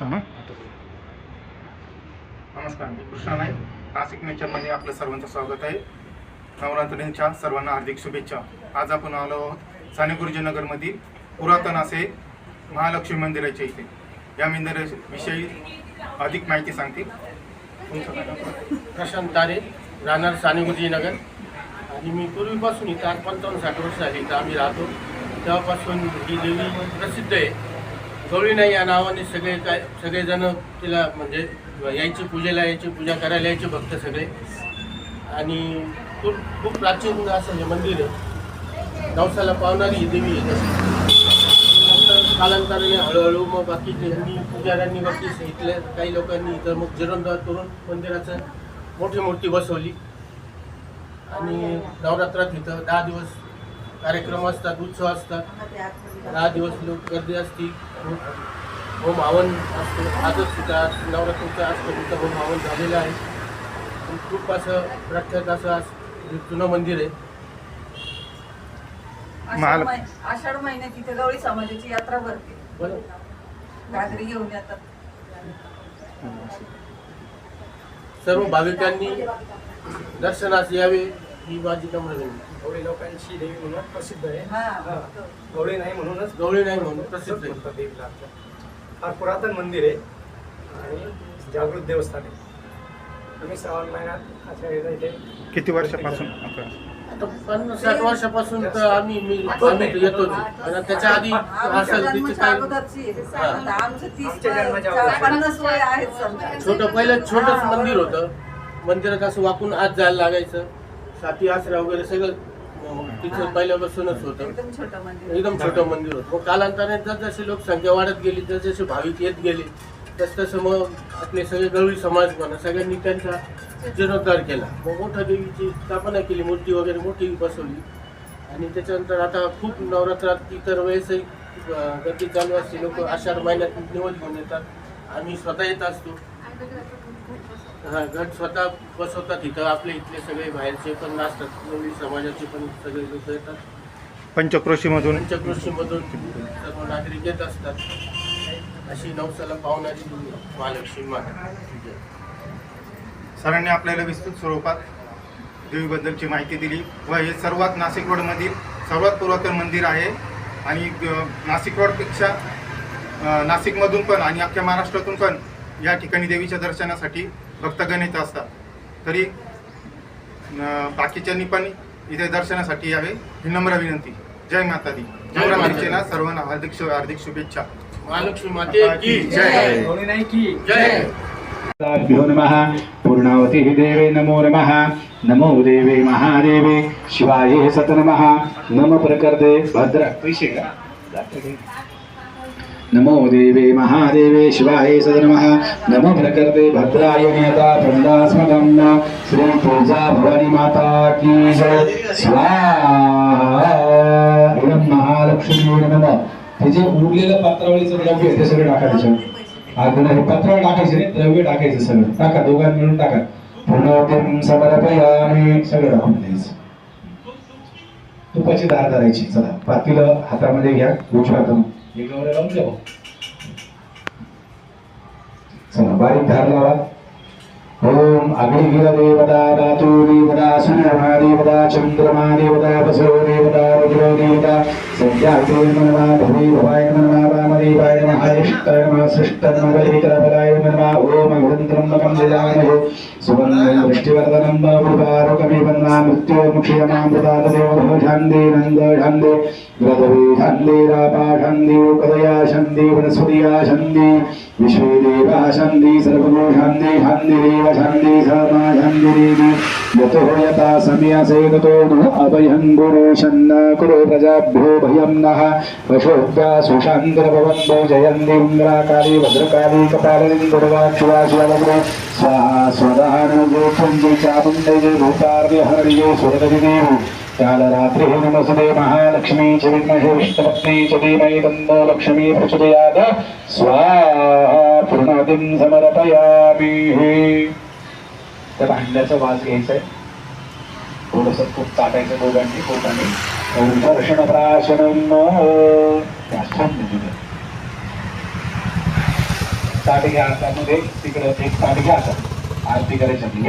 सांग. नमस्कार मी कृष्णा नाईक. नाशिक नेचरमध्ये आपलं सर्वांचं स्वागत आहे. नवरात्रींच्या सर्वांना हार्दिक शुभेच्छा. आज आपण आलो आहोत साने नगरमधील पुरातन असे महालक्ष्मी मंदिराच्या इथे. या मंदिराविषयी अधिक माहिती सांगतील. प्रशांत तारे राहणार साने गुरुजीनगर आणि मी पूर्वीपासून इथं पंचावन्न साठ वर्ष झाली इथं आम्ही राहतो. तेव्हापासून ही देवी प्रसिद्ध आहे. गौरीनाई या नावाने सगळे काय सगळेजण तिला म्हणजे यायची पूजेला यायची पूजा करायला यायचे भक्त सगळे. आणि खूप खूप प्राचीन असं हे मंदिर आहे. नवसाला पावणारी ही देवी आहे. नंतर कालांतराने हळूहळू मग बाकीच्यांनी पुजाऱ्यांनी बाकी इथल्या काही लोकांनी इथं मग जीर्णोद्धार करून मंदिराचं मोठी मूर्ती बसवली. आणि नवरात्रात इथं दहा दिवस कार्यक्रम असतात उत्सव असतात. दहा दिवस लोक गर्दी असती. होम हवन असतो आजच सुद्धा आज नवरात्रीचं असतं तिथं होम हवन झालेलं आहे. खूप असं प्रख्यात असं आज जुनं मंदिर आहे. आषाढ महाल- महि- आषाढ महिन्यात इथे गवळी समाजाची यात्रा भरते. बरं. घागरी घेऊन येतात. सर्व भाविकांनी दर्शनास यावे. ही नम्र विनंती गवळी लोकांची देवी म्हणून प्रसिद्ध आहे. हा गवळी नाही म्हणूनच गवळी नाही म्हणून प्रसिद्ध आहे. म्हणतात देवीला आपल्या. फार पुरातन मंदिर आहे आणि जागृत देवस्थान आहे. आम्ही श्रावण महिन्यात अशा वेळेला इथे किती वर्षापासून? आता? आता पन्नास साठ वर्षापासून तर आम्ही मी आम्ही आणि त्याच्या आधी तिथे काय आमच्या जन्माच्या अगोदर. आहेत समजा. छोटं पहिलं छोटंच मंदिर. होतं. मंदिरात असं वाकून आत जायला लागायचं. साती आसरा वगैरे सगळं अं, तिथं पहिल्यापासूनच होतं. एकदम छोटं मंदिर. एकदम छोटं मंदिर होतं. मग कालांतराने जसजशी लोकसंख्या वाढत गेली जसजसे भाविक येत गेले तस तसं मग आपले सगळे गवळी समाज म्हणा सगळ्यांनी त्यांचा जीर्णोद्धार केला. मग मोठ्या देवीची स्थापना केली मूर्ती वगैरे मोठी बसवली. आणि त्याच्यानंतर आता खूप नवरात्रात इतर वेळेसही गर्दी चालू असते. लोक आषाढ महिन्यात निवड घेऊन येतात. आम्ही स्वतः येत असतो. हा गट स्वतः बसवतात इथं. आपले इथले सगळे बाहेरचे पण असतात. गवळी समाजाचे पण सगळे लोक येतात. पंचक्रोशीमधून? पंचकृषीमधून सर्व नागरिक येत असतात. अशी नवसाला पावणारी महालक्ष्मी माता. सरांनी आपल्याला विस्तृत स्वरूपात देवीबद्दलची माहिती दिली व हे सर्वात नाशिक रोडमधील सर्वात पुरातन मंदिर आहे आणि अ, नाशिक रोडपेक्षा अ, नाशिकमधून पण आणि अख्ख्या महाराष्ट्रातून पण या ठिकाणी देवीच्या दर्शनासाठी भक्तगण येत असतात. तरी बाकीच्यांनी पण इथे दर्शनासाठी यावे ही नम्र विनंती. जय माता दी जय माता दी. नवरात्रीच्या सर्वांना हार्दिक शु- हार्दिक शुभेच्छा. महालक्ष्मी माते की जय. गवळी नाही की जय. भ्यो नमः पूर्णावती देवे नमो नमः. नमो देवे महादेवे. शिवाय सत नमः. नम प्रकर्दे. भद्र. पैसे का नमो देवे महादेवे शिवाय सत नमो। नम प्रकर्दे भद्राय नेता वृंदास्मदं श्री पूजा भवानी माता की जय। स्वाहा। महालक्ष्मी नमः। हे जे उरलेलं पात्रावळीचं द्रव्य आहे ते सगळं टाका त्याच्यावर हे पात्रावर टाकायचे रे द्रव्य टाकायचं सगळं. टाका दोघां मिळून टाका. पूर्णोत्तम समर्पयामि सगळं टाकून द्यायचं. तुपाची धार धरायची चला. पातीलं हातामध्ये घ्या उजव्या हातामध्ये નીકળો રમજો. ચાલો બારીક ધાર લાવા ओम अग्निगिरदेवता धातु देवता सूर्यमा देवता चंद्रमा देवता वसो देवता रुद्रो देवता वामदेवाय नमः इष्टाय नमः सृष्टाय नमः बलिकरफलाय नमः ओम अग्नित्रम्बकं ददामहे वृष्टिवर्धनं बहुपारकमिवं मा मृत्योर्मुक्षयमामृता तदेव झान्दे नन्द ग्रदवे झान्दे रापा उपदया झान्दे वनस्पतिया झान्दे विश्वे देवा झान्दे सर्वगो झान्दे झान्दे देव झान्दे यतो यथा समयसे न अभयं गुरु शन्न कुरु प्रजाभ्यो भयं नः पशोभ्या सुशान्तरभवन्तो जयन्ति इन्द्राकाली भद्रकाली कपालिनी दुर्गाक्षिवा स्वाहा स्वदा चामुण्डये भूतार्यहरिये चामुण्डे जय कालरात्रिः नमस्ते महालक्ष्मी च विद्महे विष्णुपत्नी च धीमहि तन्नो लक्ष्मी प्रचोदयात् स्वाहा पूर्णावतीं समर्पयामि त्या भांड्याचा वास घ्यायचा आहे. थोडस खूप चाटायचं दोघांनी पोटाने. प्राशन प्राशनम ताट घ्या हातामध्ये. तिकडे एक ताट घ्या आरती करायची.